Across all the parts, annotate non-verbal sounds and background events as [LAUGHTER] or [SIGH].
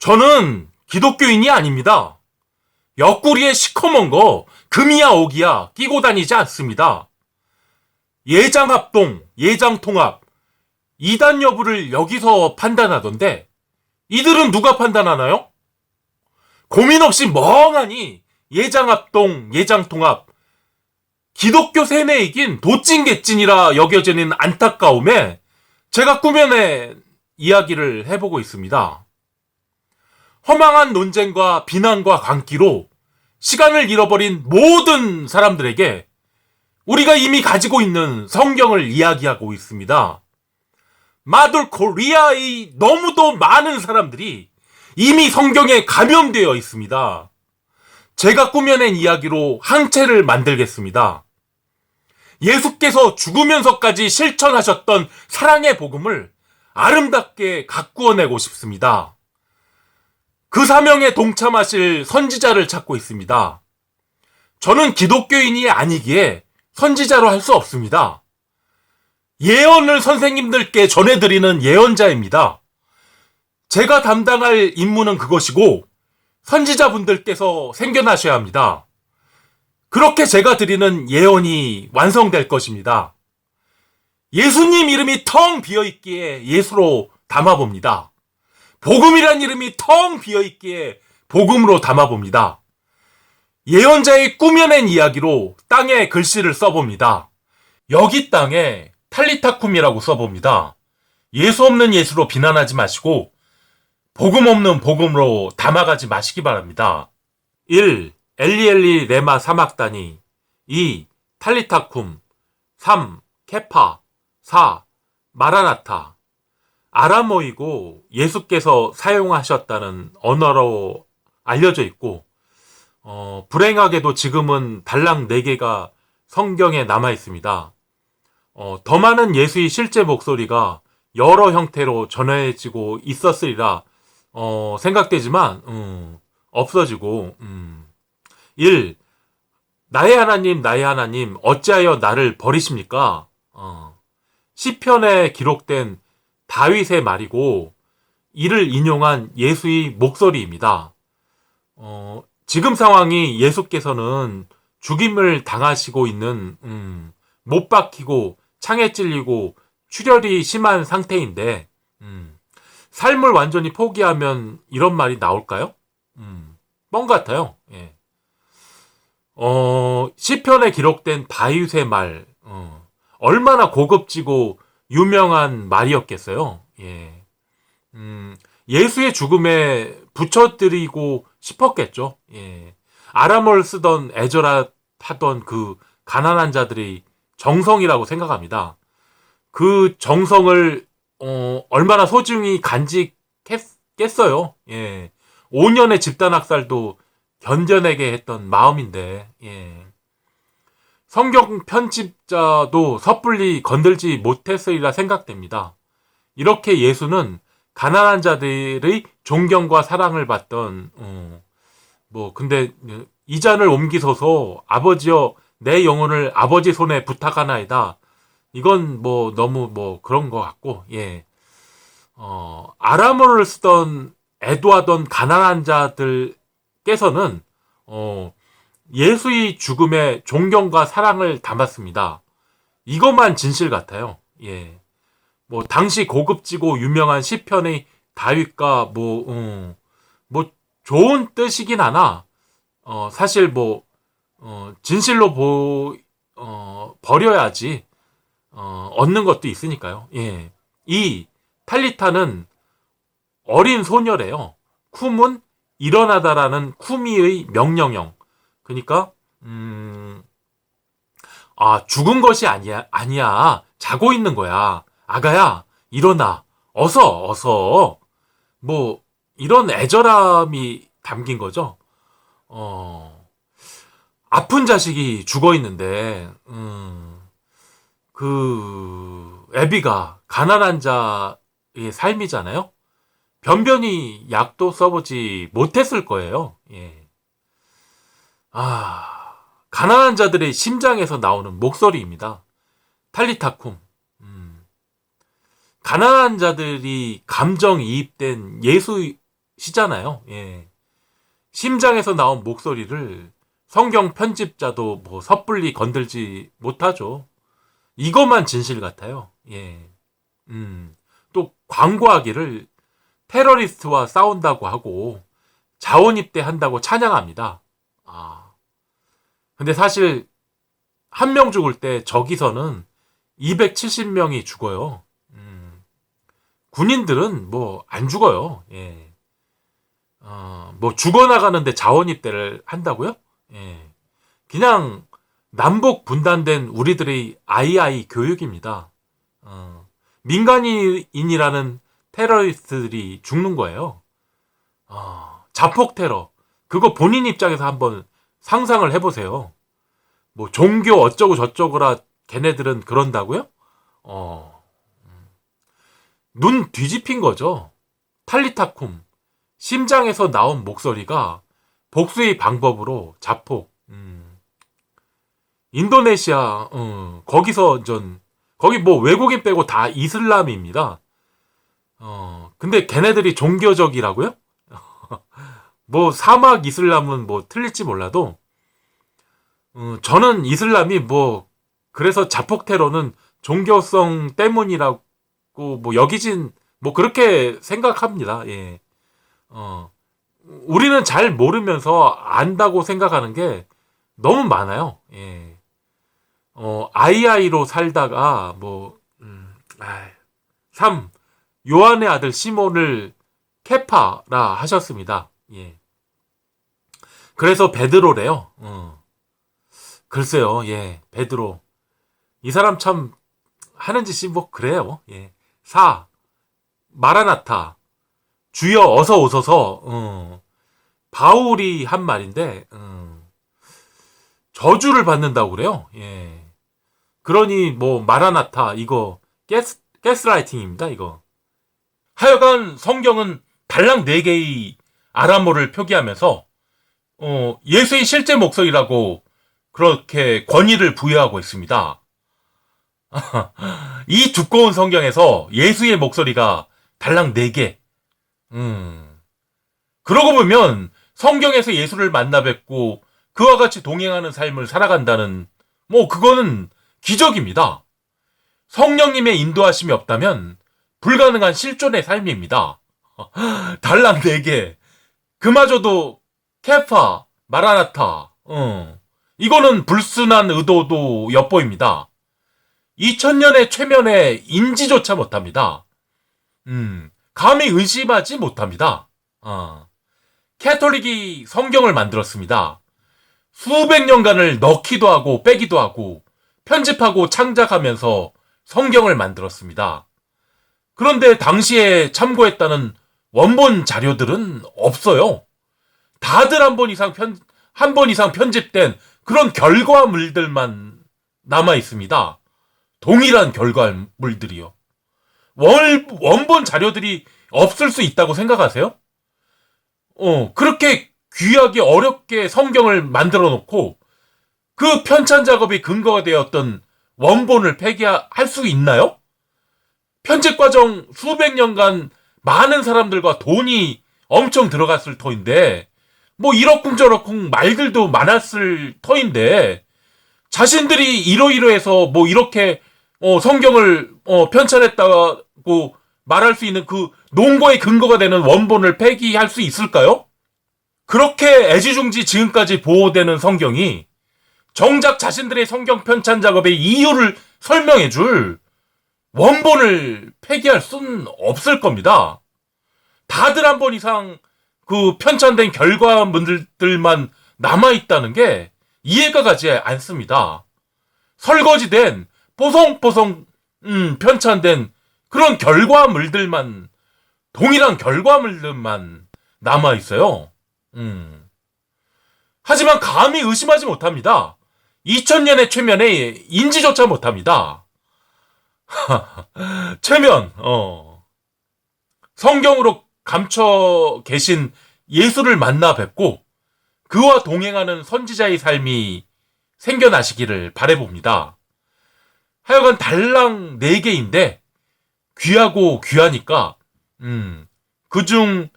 저는 기독교인이 아닙니다. 옆구리에 시커먼 거 금이야 오기야 끼고 다니지 않습니다. 예장합동, 예장통합, 이단 여부를 여기서 판단하던데 이들은 누가 판단하나요? 고민 없이 멍하니 예장합동, 예장통합, 기독교 세뇌이긴 도찐개찐이라 여겨지는 안타까움에 제가 꾸며낸 이야기를 해보고 있습니다. 허망한 논쟁과 비난과 광기로 시간을 잃어버린 모든 사람들에게 우리가 이미 가지고 있는 성경을 이야기하고 있습니다. 마돌 코리아의 너무도 많은 사람들이 이미 성경에 감염되어 있습니다. 제가 꾸며낸 이야기로 항체를 만들겠습니다. 예수께서 죽으면서까지 실천하셨던 사랑의 복음을 아름답게 가꾸어내고 싶습니다. 그 사명에 동참하실 선지자를 찾고 있습니다. 저는 기독교인이 아니기에 선지자로 할 수 없습니다. 예언을 선생님들께 전해드리는 예언자입니다. 제가 담당할 임무는 그것이고 선지자분들께서 생겨나셔야 합니다. 그렇게 제가 드리는 예언이 완성될 것입니다. 예수님 이름이 텅 비어 있기에 예수로 담아봅니다. 복음이란 이름이 텅 비어 있기에 복음으로 담아 봅니다. 예언자의 꾸며낸 이야기로 땅에 글씨를 써봅니다. 여기 땅에 탈리타쿰이라고 써봅니다. 예수 없는 예수로 비난하지 마시고 복음 없는 복음으로 담아가지 마시기 바랍니다. 1. 엘리엘리 레마 사막다니 2. 탈리타쿰 3. 케파 4. 마라나타 아람어이고 예수께서 사용하셨다는 언어로 알려져 있고 어, 불행하게도 지금은 달랑 4개가 성경에 남아 있습니다. 어, 더 많은 예수의 실제 목소리가 여러 형태로 전해지고 있었으리라 어, 생각되지만 음, 없어지고 음. 1. 나의 하나님 나의 하나님 어찌하여 나를 버리십니까? 어. 시편에 기록된 다윗의 말이고 이를 인용한 예수의 목소리입니다. 어, 지금 상황이 예수께서는 죽임을 당하시고 있는 음, 못 박히고 창에 찔리고 출혈이 심한 상태인데 음, 삶을 완전히 포기하면 이런 말이 나올까요? 음, 뻥 같아요. 예. 어, 시편에 기록된 다윗의 말 어, 얼마나 고급지고 유명한 말이었겠어요. 예. 음, 예수의 죽음에 붙여드리고 싶었겠죠. 예. 아람어를 쓰던 에저라 하던 그 가난한 자들의 정성이라고 생각합니다. 그 정성을 어, 얼마나 소중히 간직했겠어요. 예. 5년의 집단 학살도 견뎌내게 했던 마음인데, 예. 성경 편집자도 섣불리 건들지 못했으리라 생각됩니다. 이렇게 예수는 가난한 자들의 존경과 사랑을 받던, 어, 뭐, 근데, 이 잔을 옮기소서, 아버지여, 내 영혼을 아버지 손에 부탁하나이다. 이건 뭐, 너무 뭐, 그런 것 같고, 예. 어, 아람어를 쓰던, 애도하던 가난한 자들께서는, 어, 예수의 죽음에 존경과 사랑을 담았습니다. 이것만 진실 같아요. 예. 뭐 당시 고급지고 유명한 시편의 다윗과 뭐, 음, 뭐 좋은 뜻이긴 하나 어, 사실 뭐 어, 진실로 보 어, 버려야지 어, 얻는 것도 있으니까요. 예. 이 탈리타는 어린 소녀래요. 쿰은 일어나다라는 쿠미의 명령형. 그러니까 음, 아 죽은 것이 아니야 아니야. 자고 있는 거야. 아가야 일어나. 어서 어서. 뭐 이런 애절함이 담긴 거죠? 어 아픈 자식이 죽어 있는데 음, 그 애비가 가난한 자의 삶이잖아요? 변변히 약도 써보지 못했을 거예요. 예. 아, 가난한 자들의 심장에서 나오는 목소리입니다. 탈리타쿰. 음. 가난한 자들이 감정이입된 예수 시잖아요. 예. 심장에서 나온 목소리를 성경 편집자도 뭐 섣불리 건들지 못하죠. 이것만 진실 같아요. 예. 음. 또 광고하기를 테러리스트와 싸운다고 하고 자원 입대한다고 찬양합니다. 아. 근데 사실 한 명 죽을 때 저기서는 270명이 죽어요. 음. 군인들은 뭐 안 죽어요. 예. 어, 뭐 죽어나가는데 자원 입대를 한다고요? 예. 그냥 남북 분단된 우리들의 아이아이 교육입니다. 어, 민간인이라는 테러리스트들이 죽는 거예요. 어, 자폭 테러. 그거 본인 입장에서 한번 상상을 해보세요. 뭐 종교 어쩌고 저쩌고라 걔네들은 그런다고요? 어, 음. 눈 뒤집힌 거죠. 탈리타쿰. 심장에서 나온 목소리가 복수의 방법으로 자폭. 음. 인도네시아 어, 거기서 전 거기 뭐 외국인 빼고 다 이슬람입니다. 어, 근데 걔네들이 종교적이라고요? [LAUGHS] 뭐 사막 이슬람은 뭐 틀릴지 몰라도 어, 저는 이슬람이 뭐 그래서 자폭 테러는 종교성 때문이라고 뭐 여기진 뭐 그렇게 생각합니다. 예. 어. 우리는 잘 모르면서 안다고 생각하는 게 너무 많아요. 예. 어, 아이아이로 살다가 뭐 음, 아이, 3. 요한의 아들 시몬을 케파라 하셨습니다. 예. 그래서 베드로래요. 어. 글쎄요. 예. 베드로. 이 사람 참 하는 짓이 뭐 그래요. 예. 4. 마라나타. 주여 어서 오소서. 어. 바울이 한 말인데 어. 저주를 받는다고 그래요. 예. 그러니 뭐 마라나타 이거 가스 가스라이팅입니다. 이거. 하여간 성경은 달랑 4개의 아람어를 표기하면서 어, 예수의 실제 목소리라고 그렇게 권위를 부여하고 있습니다. [LAUGHS] 이 두꺼운 성경에서 예수의 목소리가 달랑 4개. 음. 그러고 보면 성경에서 예수를 만나 뵙고 그와 같이 동행하는 삶을 살아간다는 뭐 그거는 기적입니다. 성령님의 인도하심이 없다면 불가능한 실존의 삶입니다. [LAUGHS] 달랑 4개. 그마저도 케파, 마라나타. 어. 이거는 불순한 의도도 엿보입니다. 2000년의 최면에 인지조차 못합니다. 음, 감히 의심하지 못합니다. 어. 캐톨릭이 성경을 만들었습니다. 수백 년간을 넣기도 하고 빼기도 하고 편집하고 창작하면서 성경을 만들었습니다. 그런데 당시에 참고했다는 원본 자료들은 없어요. 다들 한 번 이상 편, 한 번 이상 편집된 그런 결과물들만 남아 있습니다. 동일한 결과물들이요. 원, 원본 자료들이 없을 수 있다고 생각하세요? 어, 그렇게 귀하게 어렵게 성경을 만들어 놓고 그 편찬 작업이 근거가 되었던 원본을 폐기할 수 있나요? 편집 과정 수백 년간 많은 사람들과 돈이 엄청 들어갔을 터인데 뭐 이러쿵저러쿵 말들도 많았을 터인데 자신들이 이러이러해서 뭐 이렇게 어, 성경을 어, 편찬했다고 말할 수 있는 그 논거의 근거가 되는 원본을 폐기할 수 있을까요? 그렇게 애지중지 지금까지 보호되는 성경이 정작 자신들의 성경 편찬 작업의 이유를 설명해 줄 원본을 폐기할 수는 없을 겁니다. 다들 한 번 이상 그 편찬된 결과물들만 남아 있다는 게 이해가 가지 않습니다. 설거지된 뽀송뽀송 음, 편찬된 그런 결과물들만 동일한 결과물들만 남아 있어요. 음. 하지만 감히 의심하지 못합니다. 2000년의 최면에 인지조차 못합니다. [LAUGHS] 최면, 어. 성경으로 감춰 계신 예수를 만나 뵙고 그와 동행하는 선지자의 삶이 생겨나시기를 바래봅니다. 하여간 달랑 4개인데 귀하고 귀하니까 음, 그중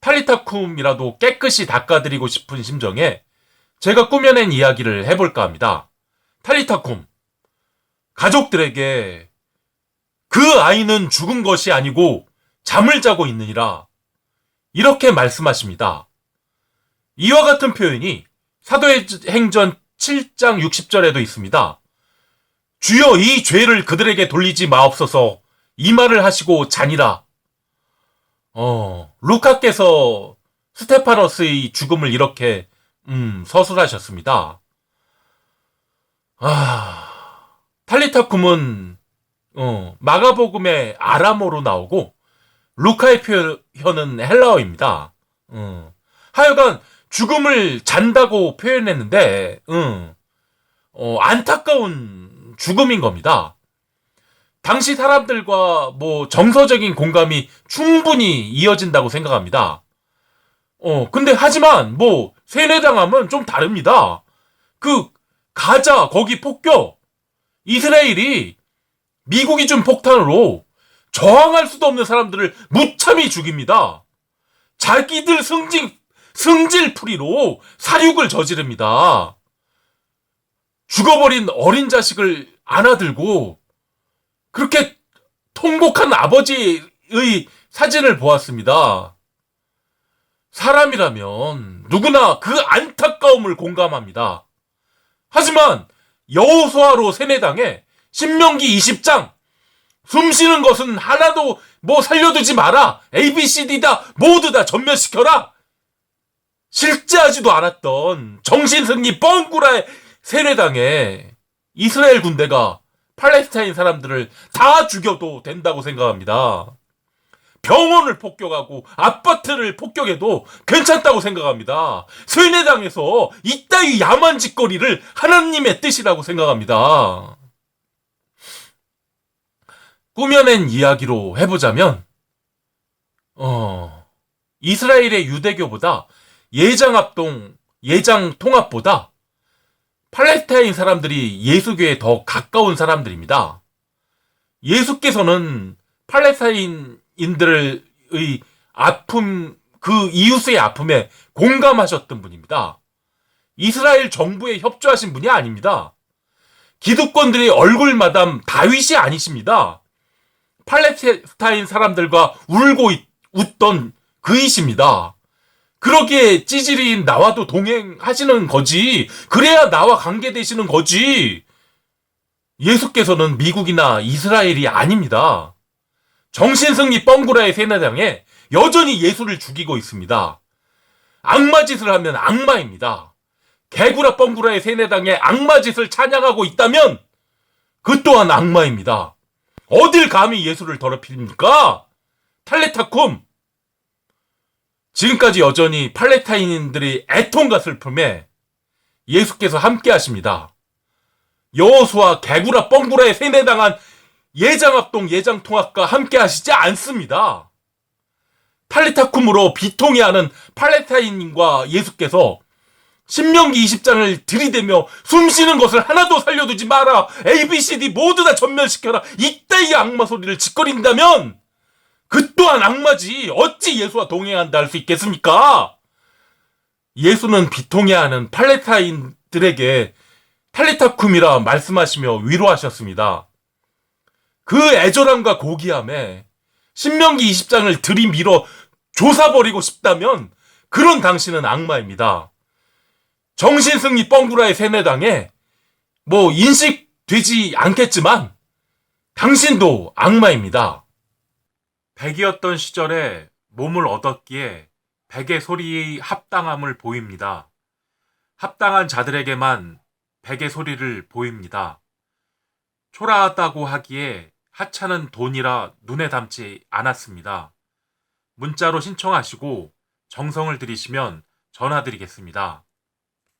탈리타쿰이라도 깨끗이 닦아드리고 싶은 심정에 제가 꾸며낸 이야기를 해볼까 합니다. 탈리타쿰. 가족들에게 그 아이는 죽은 것이 아니고 잠을 자고 있느니라. 이렇게 말씀하십니다. 이와 같은 표현이 사도행전 7장 60절에도 있습니다. 주여 이 죄를 그들에게 돌리지 마옵소서 이 말을 하시고 자니라. 어, 루카께서 스테파너스의 죽음을 이렇게 음, 서술하셨습니다. 아, 탈리타 쿰은 어, 마가복음의 아람어로 나오고 루카의 표현은 헬라어입니다. 어, 하여간 죽음을 잔다고 표현했는데 음, 어, 안타까운 죽음인 겁니다. 당시 사람들과 뭐 정서적인 공감이 충분히 이어진다고 생각합니다. 어, 근데 하지만 뭐 세뇌당함은 좀 다릅니다. 그 가자 거기 폭격 이스라엘이 미국이 준 폭탄으로 저항할 수도 없는 사람들을 무참히 죽입니다. 자기들 승질 승질풀이로 사륙을 저지릅니다. 죽어버린 어린 자식을 안아들고 그렇게 통곡한 아버지의 사진을 보았습니다. 사람이라면 누구나 그 안타까움을 공감합니다. 하지만 여호수아로 세뇌당해 신명기 20장 숨 쉬는 것은 하나도 뭐 살려두지 마라 ABCD다 모두 다 전멸시켜라 실제하지도 않았던 정신승리 뻥꾸라의 세뇌당에 이스라엘 군대가 팔레스타인 사람들을 다 죽여도 된다고 생각합니다. 병원을 폭격하고 아파트를 폭격해도 괜찮다고 생각합니다. 세뇌당에서 이따위 야만 짓거리를 하나님의 뜻이라고 생각합니다. 꾸며낸 이야기로 해보자면, 어, 이스라엘의 유대교보다 예장 합동, 예장 통합보다 팔레스타인 사람들이 예수교에 더 가까운 사람들입니다. 예수께서는 팔레스타인인들의 아픔, 그 이웃의 아픔에 공감하셨던 분입니다. 이스라엘 정부에 협조하신 분이 아닙니다. 기득권들의 얼굴 마담 다윗이 아니십니다. 팔레스타인 사람들과 울고 웃던 그이십니다. 그러기에 찌질인 나와도 동행하시는 거지. 그래야 나와 관계되시는 거지. 예수께서는 미국이나 이스라엘이 아닙니다. 정신승리 뻥구라의 세나장에 여전히 예수를 죽이고 있습니다. 악마짓을 하면 악마입니다. 개구라 뻥구라의 세뇌당에 악마짓을 찬양하고 있다면 그 또한 악마입니다. 어딜 감히 예수를 더럽힙니까? 탈레타쿰 지금까지 여전히 팔레타인들의 애통과 슬픔에 예수께서 함께 하십니다. 여호수와 개구라 뻥구라에 세뇌당한 예장합동 예장통합과 함께 하시지 않습니다. 팔레타쿰으로 비통해하는 팔레타인과 예수께서 신명기 20장을 들이대며 숨쉬는 것을 하나도 살려두지 마라. ABCD 모두 다 전멸시켜라. 이따위 악마 소리를 짓거린다면 그 또한 악마지. 어찌 예수와 동행한다 할 수 있겠습니까? 예수는 비통해하는 팔레타인들에게 탈리타쿰이라 말씀하시며 위로하셨습니다. 그 애절함과 고귀함에 신명기 20장을 들이밀어 조사버리고 싶다면 그런 당신은 악마입니다. 정신승리 뻥구라의 세뇌당에 뭐 인식되지 않겠지만 당신도 악마입니다. 백이었던 시절에 몸을 얻었기에 백의 소리의 합당함을 보입니다. 합당한 자들에게만 백의 소리를 보입니다. 초라하다고 하기에 하찮은 돈이라 눈에 담지 않았습니다. 문자로 신청하시고 정성을 들이시면 전화드리겠습니다.